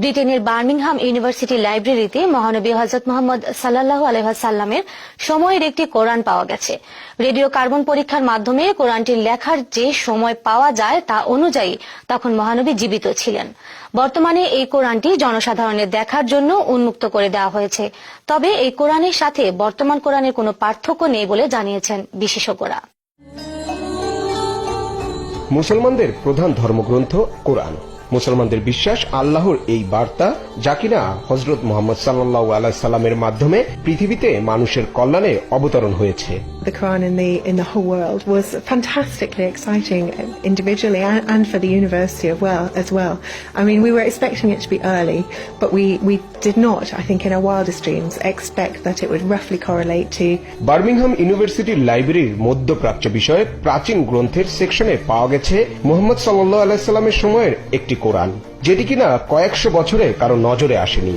ব্রিটেনের Birmingham university লাইব্রেরিতে মহানবী হজরত মোহাম্মদ সাল্লাহ আলহাসাল্লামের সময়ের একটি কোরআন পাওয়া গেছে। রেডিও কার্বন পরীক্ষার মাধ্যমে কোরআনটির লেখার যে সময় পাওয়া যায় তা অনুযায়ী তখন মহানবী জীবিত ছিলেন। বর্তমানে এই কোরআনটি জনসাধারণের দেখার জন্য উন্মুক্ত করে দেওয়া হয়েছে। তবে এই কোরআনের সাথে বর্তমান কোরআনের কোনো পার্থক্য নেই বলে জানিয়েছেন বিশেষজ্ঞরা। মুসলমানদের প্রধান ধর্মগ্রন্থ কোরআন। মুসলমানদের বিশ্বাস আল্লাহর এই বার্তা যা কিনা হজরত মোহাম্মদ সাল্লাহ আলাইসাল্লামের মাধ্যমে পৃথিবীতে মানুষের কল্যাণে অবতরণ হয়েছে the Quran in the in the whole world was fantastically exciting individually and, and for the university as well as well. I mean, we were expecting it to be early, but we we did not, I think, in our wildest dreams, expect that it would roughly correlate to Birmingham ইউনিভার্সিটির লাইব্রেরির মধ্যপ্রাচ্য বিষয়ে প্রাচীন গ্রন্থের সেকশনে পাওয়া গেছে মোহাম্মদ সাল্লাহ আলাইসাল্লামের সময়ের একটি কোরআন, যেটি কিনা কয়েকশো বছরে কারও নজরে আসেনি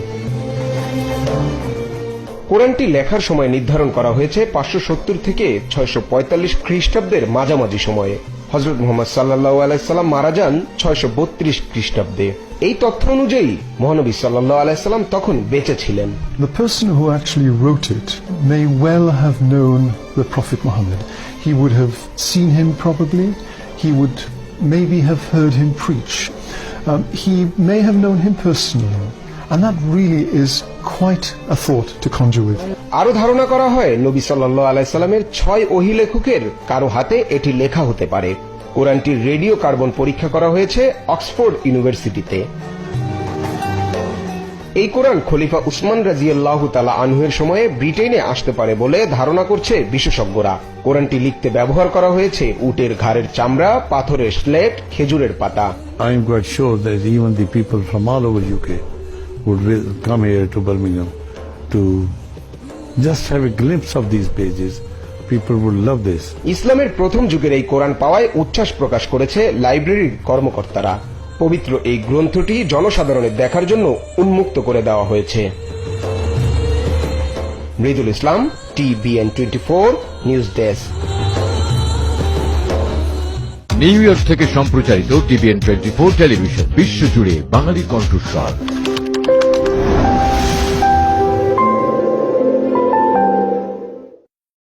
কোরআনটি লেখার সময় নির্ধারণ করা হয়েছে পাঁচশো সত্তর থেকে ছয়শো পঁয়তাল্লিশ খ্রিস্টাব্দের মাঝামাঝি সময়ে হজরত মোহাম্মদ সাল্লাহ আলাইসাল্লাম মারা যান ছয়শো বত্রিশ খ্রিস্টাব্দে এই তথ্য অনুযায়ী মহানবী সাল্লাহ আলাইসাল্লাম তখন বেঁচে ছিলেন The person who actually wrote it may well have known the Prophet Muhammad. He would have seen him probably. He would maybe have heard him preach. Um, he may have known him personally. And that really is quite a thought to conjure with. আরও ধারণা করা হয় নবী সাল্লাহ আলাইসাল্লামের ছয় ওহী লেখকের কারও হাতে এটি লেখা হতে পারে কোরআনটির রেডিও কার্বন পরীক্ষা করা হয়েছে অক্সফোর্ড ইউনিভার্সিটিতে এই কোরআন খলিফা উসমান রাজিয়াল্লাহ তালা আনহুয়ের সময়ে ব্রিটেনে আসতে পারে বলে ধারণা করছে বিশেষজ্ঞরা কোরআনটি লিখতে ব্যবহার করা হয়েছে উটের ঘাড়ের চামড়া পাথরের স্লেট খেজুরের পাতা I am quite sure that even the people from all over UK would re- come here to Birmingham to just have a glimpse of these pages. People would love this. ইসলামের প্রথম যুগের এই কোরআন পাওয়ায় উচ্ছ্বাস প্রকাশ করেছে লাইব্রেরির কর্মকর্তারা পবিত্র এই গ্রন্থটি জনসাধারণের দেখার জন্য উন্মুক্ত করে দেওয়া হয়েছে। Mridul Islam TBN twenty four, news desk. New York থেকে সম্প্রচারিত টিভিএন টোয়েন্টি ফোর টেলিভিশন বিশ্বজুড়ে বাঙালি কণ্ঠস্বর।